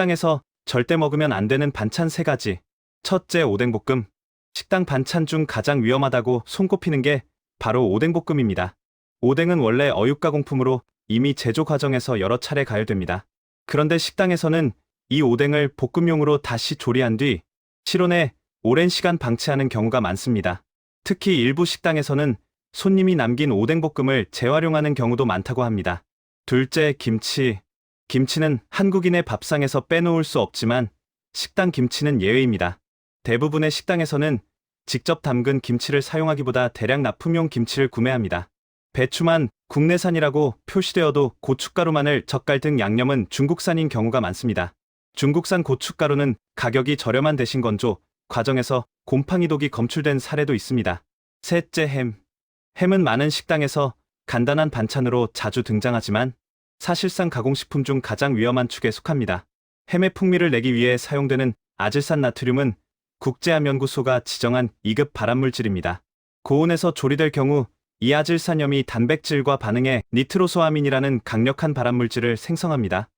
식당에서 절대 먹으면 안 되는 반찬 세가지 첫째, 오뎅볶음. 식당 반찬 중 가장 위험하다고 손꼽히는 게 바로 오뎅볶음입니다. 오뎅은 원래 어육 가공품으로 이미 제조 과정에서 여러 차례 가열됩니다. 그런데 식당에서는 이 오뎅을 볶음용으로 다시 조리한 뒤 실온에 오랜 시간 방치하는 경우가 많습니다. 특히 일부 식당에서는 손님이 남긴 오뎅볶음을 재활용하는 경우도 많다고 합니다. 둘째, 김치. 김치는 한국인의 밥상에서 빼놓을 수 없지만 식당 김치는 예외입니다. 대부분의 식당에서는 직접 담근 김치를 사용하기보다 대량 납품용 김치를 구매합니다. 배추만 국내산이라고 표시되어도 고춧가루마늘, 젓갈 등 양념은 중국산인 경우가 많습니다. 중국산 고춧가루는 가격이 저렴한 대신 건조, 과정에서 곰팡이 독이 검출된 사례도 있습니다. 셋째 햄. 햄은 많은 식당에서 간단한 반찬으로 자주 등장하지만 사실상 가공식품 중 가장 위험한 축에 속합니다. 햄의 풍미를 내기 위해 사용되는 아질산 나트륨은 국제암연구소가 지정한 2급 발암물질입니다. 고온에서 조리될 경우 이 아질산염이 단백질과 반응해 니트로소아민이라는 강력한 발암물질을 생성합니다.